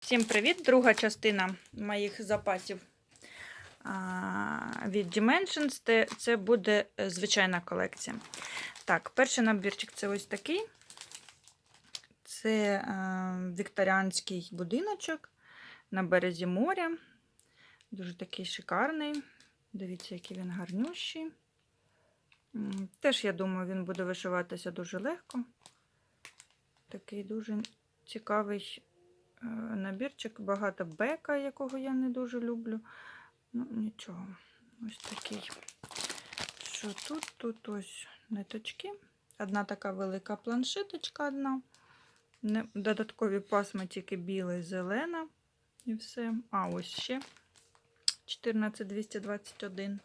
Всім привіт! Друга частина моїх запасів від Dimensions. Це, буде е, звичайна колекція. Так, перший набірчик це ось такий. Це вікторіанський будиночок на березі моря. Дуже такий шикарний. Дивіться, який він гарнющий. Теж, я думаю, він буде вишиватися дуже легко. Такий дуже цікавий е, набірчик, багато бека, якого я не дуже люблю. Ну, нічого. Ось такий. Що тут? Тут ось ниточки. Одна така велика планшеточка одна. Додаткові пасма тільки біла і зелена. І все. А, ось ще 14221.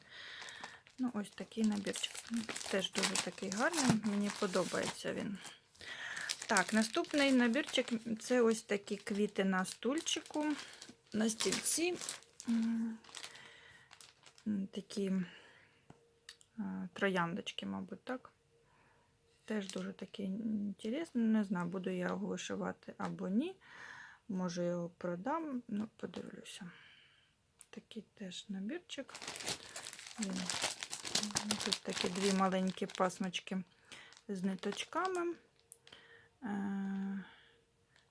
Ну, ось такий набірчик. Теж дуже такий гарний. Мені подобається він. Так, наступний набірчик це ось такі квіти на стульчику, на стільці. Такі трояндочки, мабуть, так. Теж дуже такий інтересний. Не знаю, буду я його вишивати або ні. Може, його продам, ну, подивлюся. Такий теж набірчик. Тут такі дві маленькі пасмочки з ниточками. Е,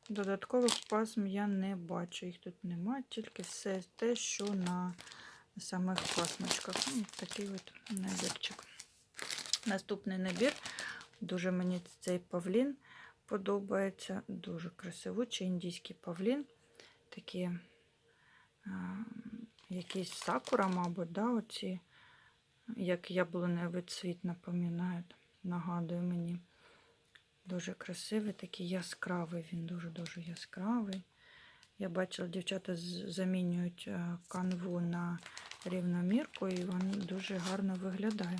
Додаткових пасм я не бачу, їх тут немає, тільки все те, що на самих пасмочках. Ну, такий от набірчик. Наступний набір. Дуже мені цей павлін подобається. Дуже красивучий індійський павлін. Такі е, якісь сакура, мабуть, да, оці, як яблуневий цвіт напоминають, нагадує мені. Дуже красивий, такий яскравий, він дуже-дуже яскравий. Я бачила, дівчата замінюють е, канву на рівномірку, і він дуже гарно виглядає.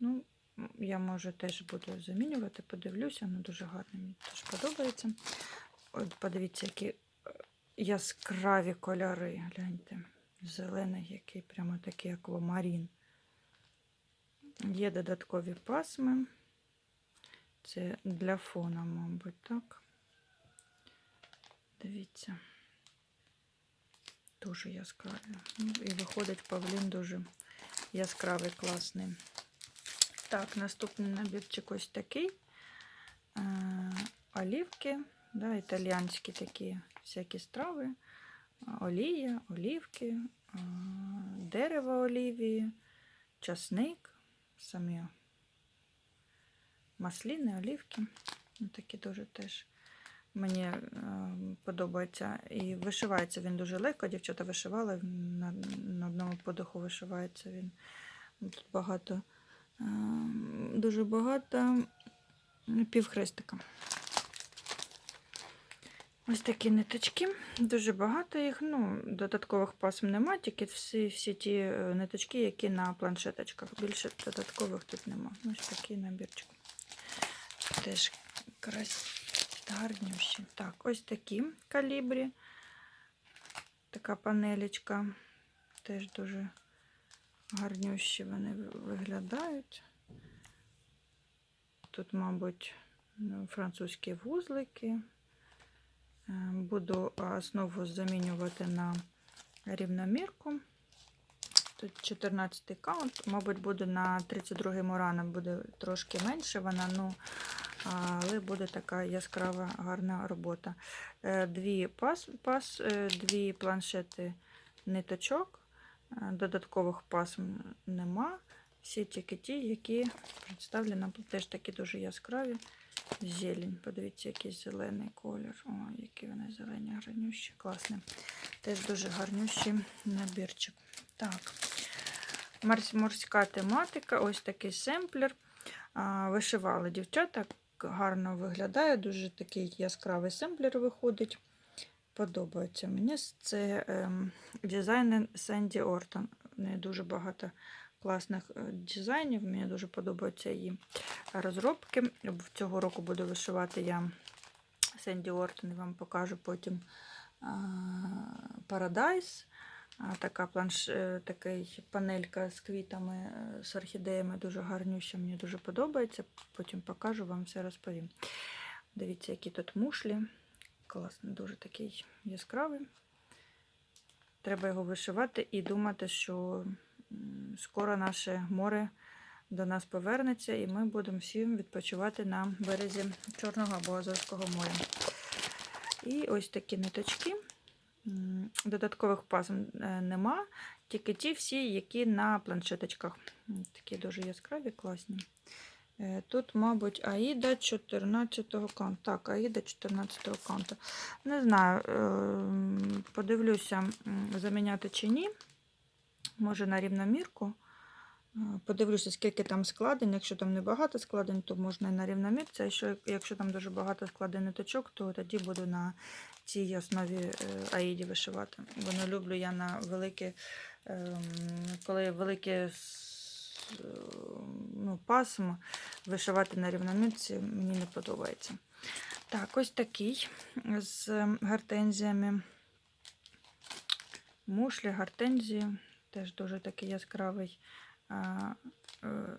Ну, я може теж буду замінювати, подивлюся, воно дуже гарно, мені теж подобається. От подивіться, які е, яскраві кольори. Гляньте. Зелений, який прямо такий аквамарін. Є додаткові пасми. Це для фона, мабуть, так. Дивіться. Дуже яскравий. Ну, І виходить павлін дуже яскравий, класний. Так, наступний набірчик ось такий. Е, Олівки, да, італіянські такі всякі страви. Олія, олівки, а, дерево олівії, часник, самі масліни, олівки. Ну, такі дуже теж мені е, подобається. І вишивається він дуже легко. Дівчата вишивали, на, на одному подиху вишивається він. Тут багато, е, дуже багато півхрестика. Ось такі ниточки, дуже багато їх. Ну, додаткових пасм нема, тільки всі, всі ті е, ниточки, які на планшеточках. Більше додаткових тут нема. Ось такий набірчик. Теж крас... гарнющі. Так, ось такі калібрі. Така панелечка. Теж дуже гарнющі вони виглядають. Тут, мабуть, ну, французькі вузлики. Е, Буду основу замінювати на рівномірку. Тут 14 каунт, мабуть, буде на 32 мурана, буде трошки менше вона, ну, але буде така яскрава гарна робота. Е, Дві, пас, пас, е, дві планшети ниточок, е, додаткових пасм нема. Всі тільки ті, які представлені, теж такі дуже яскраві. Зелень. Подивіться, який зелений колір. О, які вони зелені, гарнющі, класні. Теж дуже гарнющий набірчик. Так, морська тематика, ось такий семплер. Вишивали дівчата, гарно виглядає, дуже такий яскравий семплер виходить. Подобається мені. Це ем, дизайнер Сенді Ортон. В неї дуже багато класних е, дизайнів. Мені дуже подобаються її розробки. Цього року буду вишивати я Сенді Ортон і вам покажу потім Paradise. Така планш, е, такий панелька з квітами, е, з орхідеями дуже гарнюща, мені дуже подобається. Потім покажу вам все розповім. Дивіться, які тут мушлі Класний, дуже такий яскравий. Треба його вишивати і думати, що скоро наше море до нас повернеться, і ми будемо всі відпочивати на березі Чорного або Азовського моря. І ось такі ниточки. Додаткових пасм е, нема, тільки ті всі, які на планшеточках. Такі дуже яскраві, класні. Е, Тут, мабуть, Аїда 14-го канту. Так, Аїда 14-го канту. Не знаю, ем, подивлюся, заміняти чи ні. Може на рівномірку. Е, Подивлюся, скільки там складень. Якщо там небагато складень, то можна і на рівномірці. А якщо, якщо там дуже багато складень ниточок, то тоді буду на цій основі е, Аїді вишивати. Бо не люблю я на великі, ем, коли великі е, ну, пасмо вишивати на рівномірці мені не подобається. Так, ось такий з гортензіями. Мушлі, гортензії. Теж дуже такий яскравий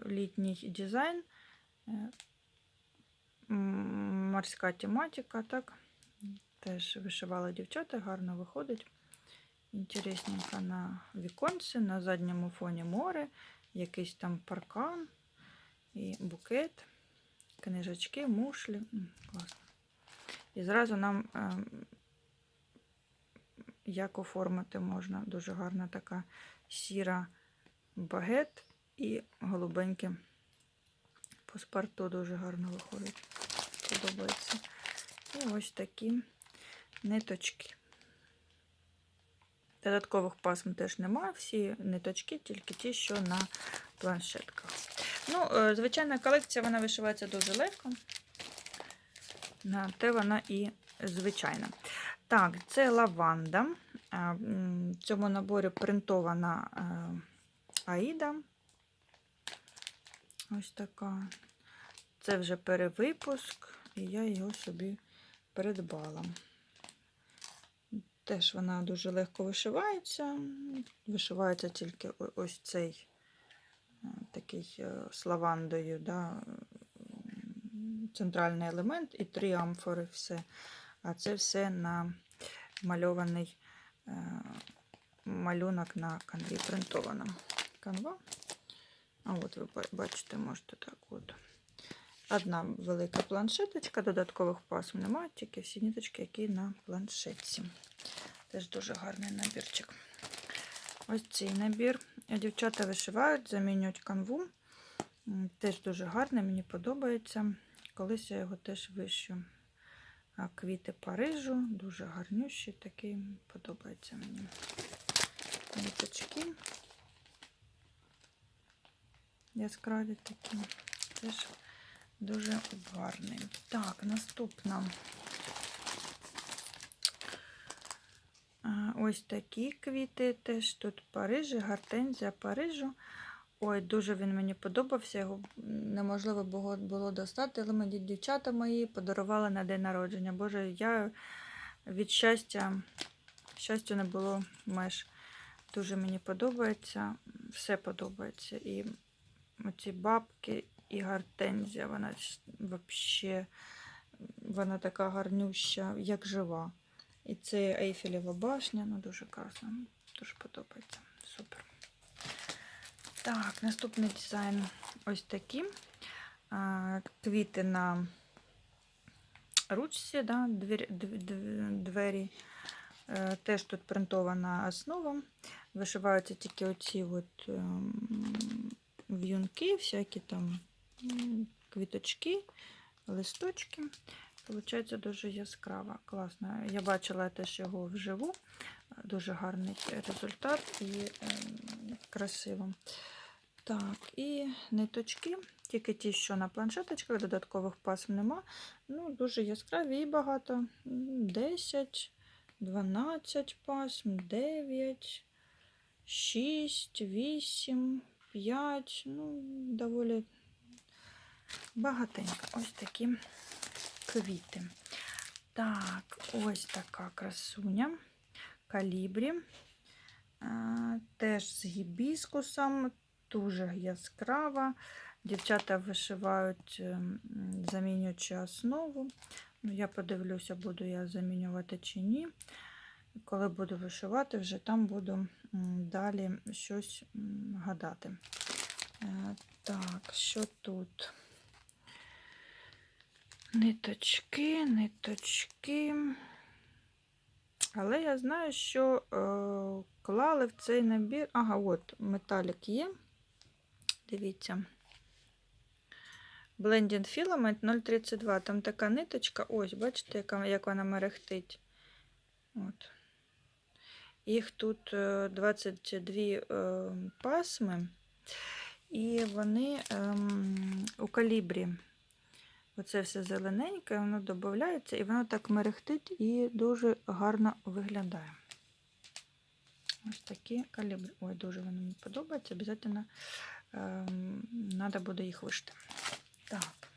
літній дизайн. Е, Морська тематика, так. Теж вишивали дівчата, гарно виходить. Інтересненько на віконці, на задньому фоні море, якийсь там паркан і букет, книжечки, мушлі. Класно. І зразу нам ем, як оформити можна. Дуже гарна така сіра багет і голубеньке паспорту дуже гарно виходить. Подобається. І ось такі ниточки. Додаткових пасм теж немає. Всі ниточки, тільки ті, що на планшетках. Ну, е, звичайна колекція вона вишивається дуже легко. Те вона і звичайна. Так, це лаванда. В цьому наборі принтована е, Аїда. Ось така. Це вже перевипуск, і я його собі придбала. Теж вона дуже легко вишивається. Вишивається тільки ось цей е, такий е, з лавандою, да, центральний елемент і три амфори все. А це все на мальований е, малюнок на канві принтовано. Канва. А от ви бачите, можете так от. Одна велика планшеточка, додаткових пасм немає, тільки всі ніточки, які на планшетці. Теж дуже гарний набірчик. Ось цей набір. Дівчата вишивають, замінюють канву. Теж дуже гарний, мені подобається. Колись я його теж вищу. Квіти Парижу, дуже гарнющі, такий подобається мені. Ниточки. Яскраві такі. Теж дуже гарний. Так, наступна. Ось такі квіти теж тут Парижі, гортензія Парижу. Ой, дуже він мені подобався. Його неможливо було достати, але мені дівчата мої подарували на день народження. Боже, я від щастя, щастя не було меж. Дуже мені подобається, все подобається. І оці бабки, і гортензія, вона взагалі вона така гарнюща, як жива. І це Ейфелєва башня, ну дуже класно. Дуже подобається. Супер. Так, наступний дизайн ось такі. Квіти на ручці, да, двері, дв- дв- двері. Теж тут принтована основа. Вишиваються тільки оці от ем, в'юнки, всякі там квіточки, листочки. Получається дуже яскраво, класно. Я бачила теж його вживу. Дуже гарний результат і ем, красиво. Так, і ниточки, тільки ті, що на планшеточках, додаткових пасм нема. Ну, дуже яскраві і багато. 10, 12 пасм, 9, 6, 8, 5. Ну, доволі багатенько. Ось такі квіти. Так, ось така красуня. Калібрі. Теж з гібіскусом, дуже яскрава. Дівчата вишивають, ем, замінюючи основу. Ну, я подивлюся, буду я замінювати чи ні. Коли буду вишивати, вже там буду далі щось гадати. Е, Так, що тут? Ниточки, ниточки. Але я знаю, що е, клали в цей набір. Ага, от металік є. Дивіться. Blending Filament 032. Там така ниточка. Ось, бачите, як вона мерехтить. От. Їх тут е, 22 е, пасми, і вони ем, у калібрі. Оце все зелененьке, воно додається, і воно так мерехтить і дуже гарно виглядає. Ось такі калібри. Ой, дуже вони мені подобаються. Ем, треба буде їх вишити. Так.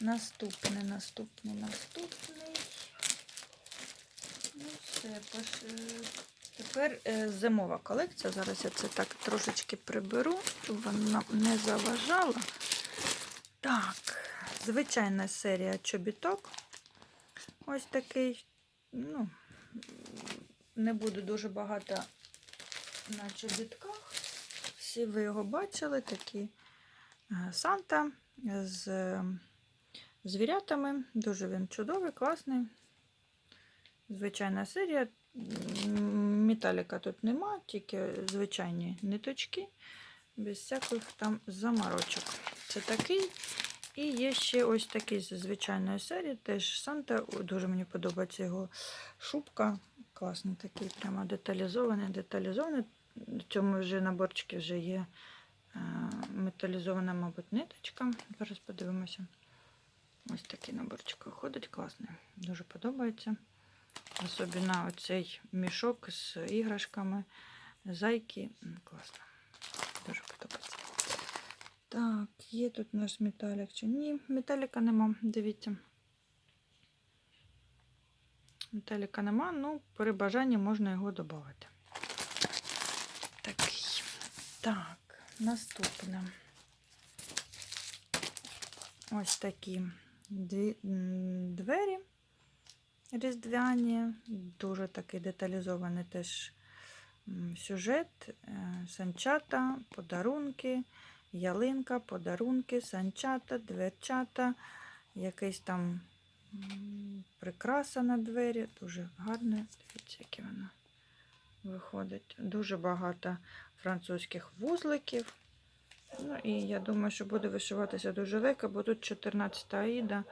Наступний, наступний, наступний. Ну, все, е, Тепер е, зимова колекція. Зараз я це так трошечки приберу, щоб вона не заважала. Так, звичайна серія чобіток. Ось такий. Ну, не буду дуже багато на чобітках. Всі ви його бачили, такі е, Санта з звірятами. Дуже він чудовий, класний. Звичайна серія. Металіка тут нема, тільки звичайні ниточки, без всяких там заморочок. Це такий. І є ще ось такий з звичайної серії, теж Санта. Дуже мені подобається його шубка. Класний такий, прямо деталізований, деталізований. В цьому вже наборчики вже є е, металізована, мабуть, ниточка. Зараз подивимося. Ось такий наборчик виходить, класний. Дуже подобається. Особливо оцей мішок з іграшками, зайки. Класно. Дуже подобається. Так, є тут у нас металік чи ні? Металіка нема, дивіться. Металіка нема, ну, при бажанні можна його додати. Такий. Так, наступне. Ось такі двері різдвяні, дуже такий деталізований теж сюжет, е, санчата, подарунки, ялинка, подарунки, санчата, дверчата, якийсь там прикраса на двері, дуже гарне. Дивіться, яке воно виходить. Дуже багато французьких вузликів. Ну і я думаю, що буде вишиватися дуже легко, бо тут 14 аїда.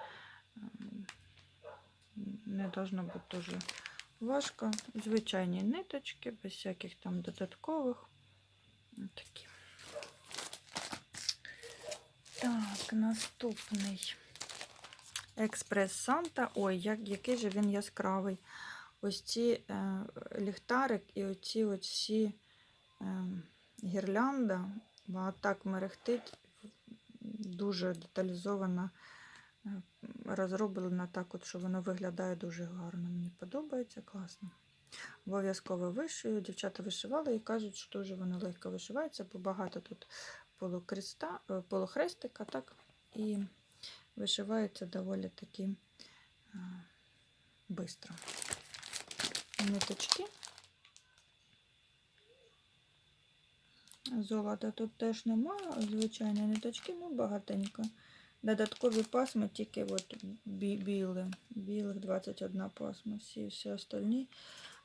Не должно бути дуже важко. Звичайні ниточки, без всяких там додаткових. Такі. Так, наступний експрес Санта. Ой, як, який же він яскравий. Ось ці е, ліхтарик і оці всі е, гірлянда. Вона так мерехтить, дуже деталізована, розроблена так, от, що воно виглядає дуже гарно. Мені подобається, класно. Обов'язково вишию. Дівчата вишивали і кажуть, що дуже воно легко вишивається, бо багато тут полукреста, е, полухрестика, так, і вишивається доволі таки швидко. Ниточки. Золота тут теж немає, звичайно, ниточки, ну багатенько. Додаткові пасми тільки от бі. Білих 21 пасма, всі всі остальні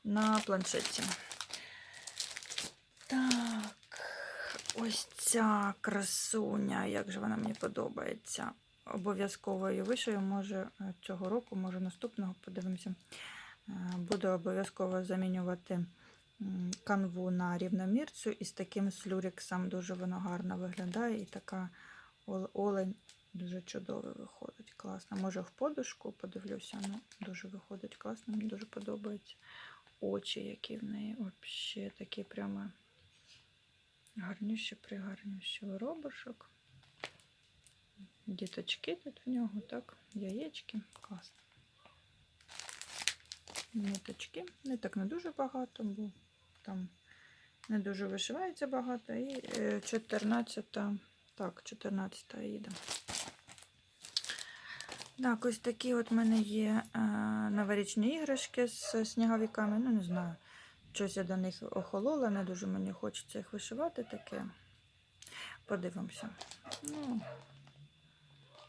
на планшеті. Так, ось ця красуня, як же вона мені подобається. Обов'язково її вишию, може цього року, може наступного, подивимося. Е, Буду обов'язково замінювати канву на рівномірцю і з таким слюріксом дуже воно гарно виглядає. І така олень дуже чудово виходить. Класно. Може в подушку подивлюся, ну дуже виходить класно, мені дуже подобається. Очі, які в неї взагалі такі прямо гарніші, пригарніші робишок. Діточки тут в нього, так, яєчки. Класно. Ниточки. Ниток не дуже багато, бо там не дуже вишивається багато. І е, 14, так, 14 їде. Так, ось такі от в мене є е, новорічні іграшки з сніговиками. Ну, не знаю. Щось я до них охолола, не дуже мені хочеться їх вишивати таке. Подивимося. Ну,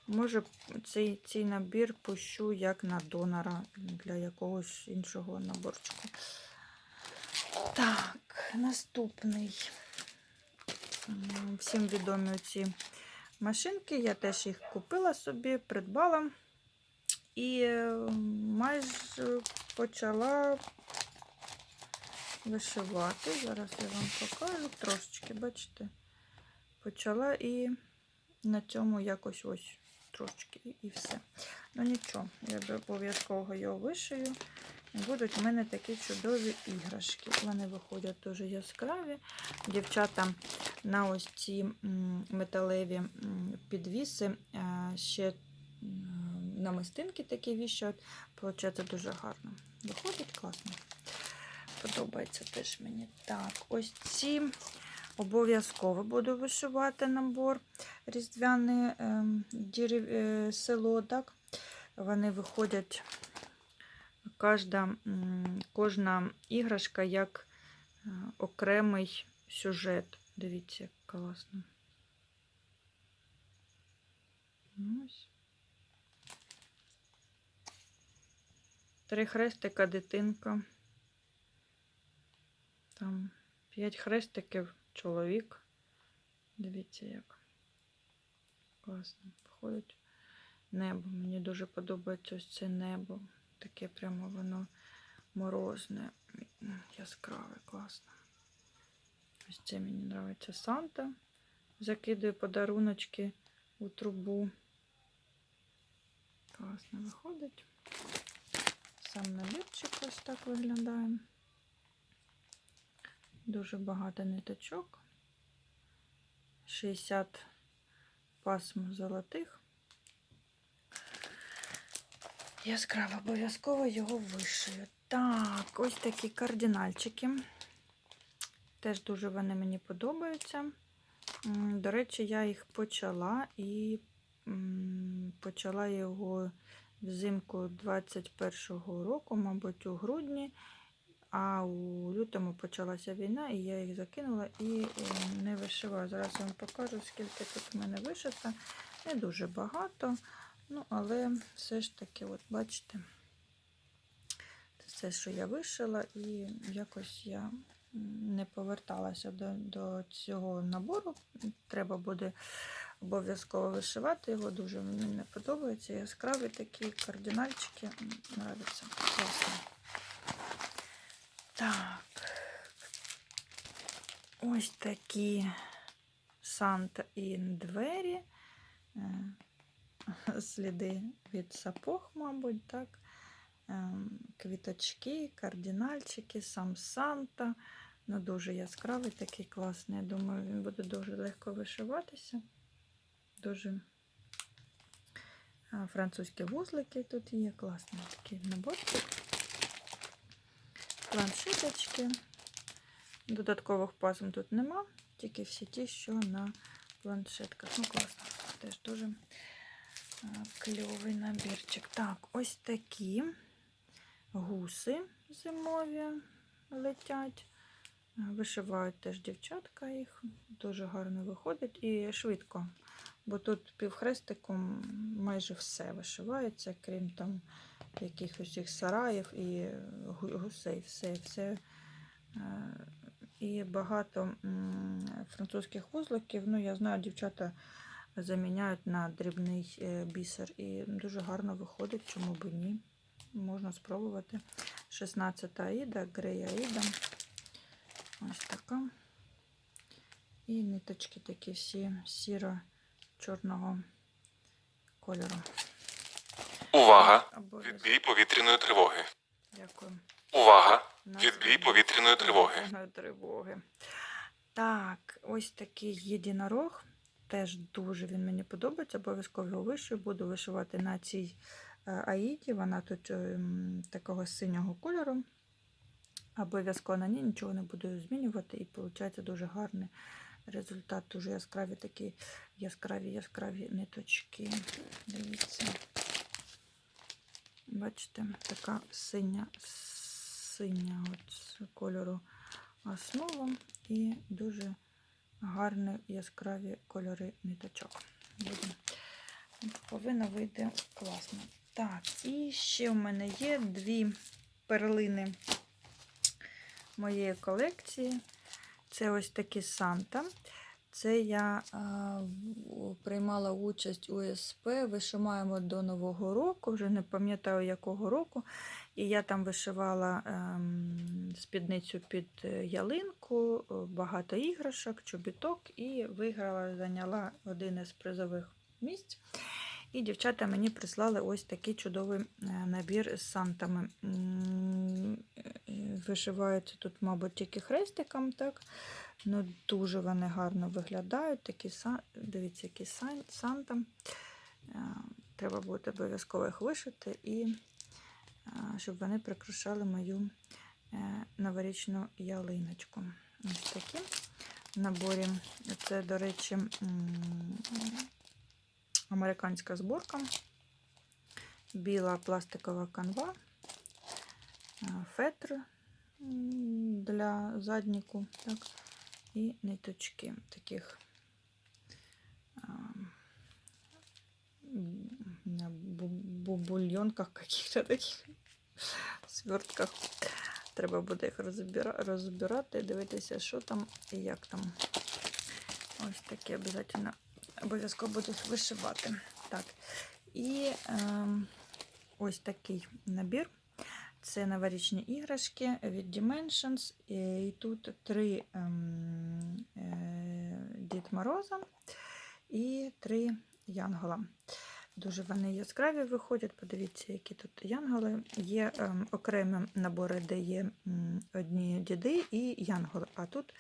може, цей, цей набір пущу як на донора для якогось іншого наборчику. Так, наступний. Всім відомі ці машинки. Я теж їх купила собі, придбала і е, майже почала вишивати. Зараз я вам покажу трошечки, бачите, почала і на цьому якось ось трошечки і- все. Ну нічого, я обов'язково його вишию. Будуть в мене такі чудові іграшки. Вони виходять дуже яскраві. Дівчата на ось ці металеві підвіси е, ще намистинки такі віщають. Получається дуже гарно. Виходить класно. Подобається теж мені. Так, ось ці обов'язково буду вишивати набор різдвяне ем, е, село. Так? Вони виходять кожна, кожна іграшка як е, окремий сюжет. Дивіться, як класно. Три хрестика дитинка. Там п'ять хрестиків чоловік. Дивіться, як класно виходить небо. Мені дуже подобається ось це небо. Таке прямо воно морозне, яскраве, класно. Ось це мені подобається Санта. Закидує подаруночки у трубу. Класно виходить. Сам набірчик ось так виглядає. Дуже багато ниточок. 60 пасм золотих. Яскраво обов'язково його вишию. Так, ось такі кардинальчики. Теж дуже вони мені подобаються. До речі, я їх почала і почала його взимку 21-го року, мабуть, у грудні, а у лютому почалася війна, і я їх закинула і е, не вишиваю. Зараз я вам покажу, скільки тут у мене вишито. Не дуже багато. Ну, але все ж таки, от бачите, це все, що я вишила, і якось я не поверталася до, до цього набору. Треба буде обов'язково вишивати його. Дуже мені не подобається. Яскраві такі кардинальчики. Нравиться. Класно. Так. Ось такі Санта і двері. Е, сліди від сапог, мабуть, так. Ем, Квіточки, кардинальчики, сам Санта. Ну, дуже яскравий, такий класний. Я думаю, він буде дуже легко вишиватися. Дуже французькі вузлики тут є. Класний такий наборчик. Планшеточки. Додаткових пасм тут нема, тільки всі ті, що на планшетках. Ну, класно. Теж дуже кльовий набірчик. Так, ось такі гуси зимові летять. Вишивають теж дівчатка їх. Дуже гарно виходить і швидко. Бо тут півхрестиком майже все вишивається, крім там якихось сараїв і гусей. Все, все. Е, І багато французьких вузликів. Ну, я знаю, дівчата заміняють на дрібний е, бісер. І дуже гарно виходить, чому б ні. Можна спробувати. 16 аїда, грей аїда. Ось така. І ниточки такі всі сіро-чорного кольору. Увага! Відбій повітряної тривоги. Дякую. Увага! Відбій повітряної тривоги. повітряної тривоги. Так, ось такий єдинорог. Теж дуже він мені подобається. Обов'язково його вишию. Буду вишивати на цій е, аїді. Вона тут ем, такого синього кольору. Обов'язково на ній нічого не буду змінювати. І виходить дуже гарний результат. Дуже яскраві такі яскраві яскраві ниточки. Дивіться. Бачите, така синя, синя от кольору основа і дуже гарні яскраві кольори ниточок. Буде. Повинно вийти класно. Так, і ще в мене є дві перлини моєї колекції. Це ось такі Санта. Це я а, приймала участь у СП, вишиваємо до Нового року, вже не пам'ятаю якого року. І я там вишивала ем, спідницю під е, ялинку, е, багато іграшок, чобіток і виграла, зайняла один із призових місць. І дівчата мені прислали ось такий чудовий е, набір з сантами. Вишиваються тут, мабуть, тільки хрестиком, так? Ну, дуже вони гарно виглядають. Такі сан... Дивіться, які сан... санта. Треба буде обов'язково їх вишити, і щоб вони прикрашали мою е, новорічну ялиночку. Ось такі в наборі. Це, до речі, американська зборка, біла пластикова канва, е, фетр для задніку, так, і ниточки таких на бу- бубульйонках каких-то таких свертках. Треба буде їх розбира- розбирати, дивитися, що там і як там. Ось такі обов'язково обов'язково буду вишивати. Так. І ем, ось такий набір. Це новорічні іграшки від Dimensions. І тут три ем, е, Дід Мороза і три Янгола. Дуже вони яскраві виходять. Подивіться, які тут янголи. Є ем, окремі набори, де є м, одні діди і янголи. А тут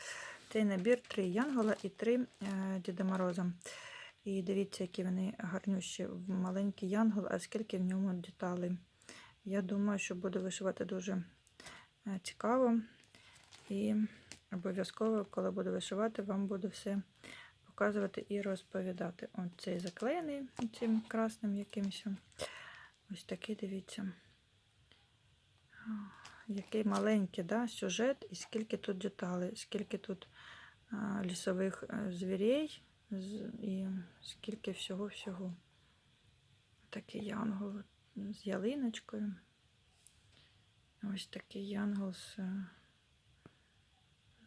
цей набір три янгола і три е, Діда Мороза. І дивіться, які вони гарнющі. Маленький янгол, а скільки в ньому деталей. Я думаю, що буду вишивати дуже е, цікаво. І обов'язково, коли буду вишивати, вам буду все показувати і розповідати. От цей заклеєний цим красним якимось. Ось такий, дивіться. Який маленький да, сюжет, і скільки тут деталей, скільки тут а, лісових е, звірей, і скільки всього-всього. Такий янгол з ялиночкою. Ось такий янгол з, е,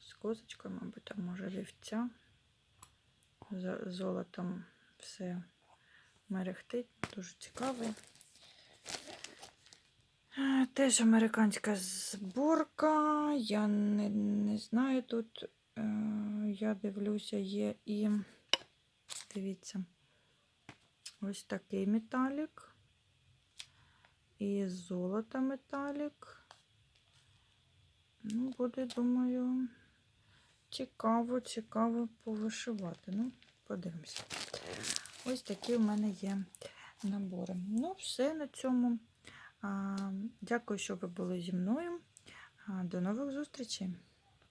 з козочкою, мабуть, там може вівця. Золотом все мерехтить, дуже цікавий. Е, Теж американська зборка. Я не, не знаю тут. е, Я дивлюся, є і дивіться, ось такий металік. І золото металік. Ну, буде, думаю, цікаво, цікаво повишивати. Ну, подивимося. Ось такі в мене є набори. Ну, все на цьому. Дякую, що ви були зі мною. До нових зустрічей!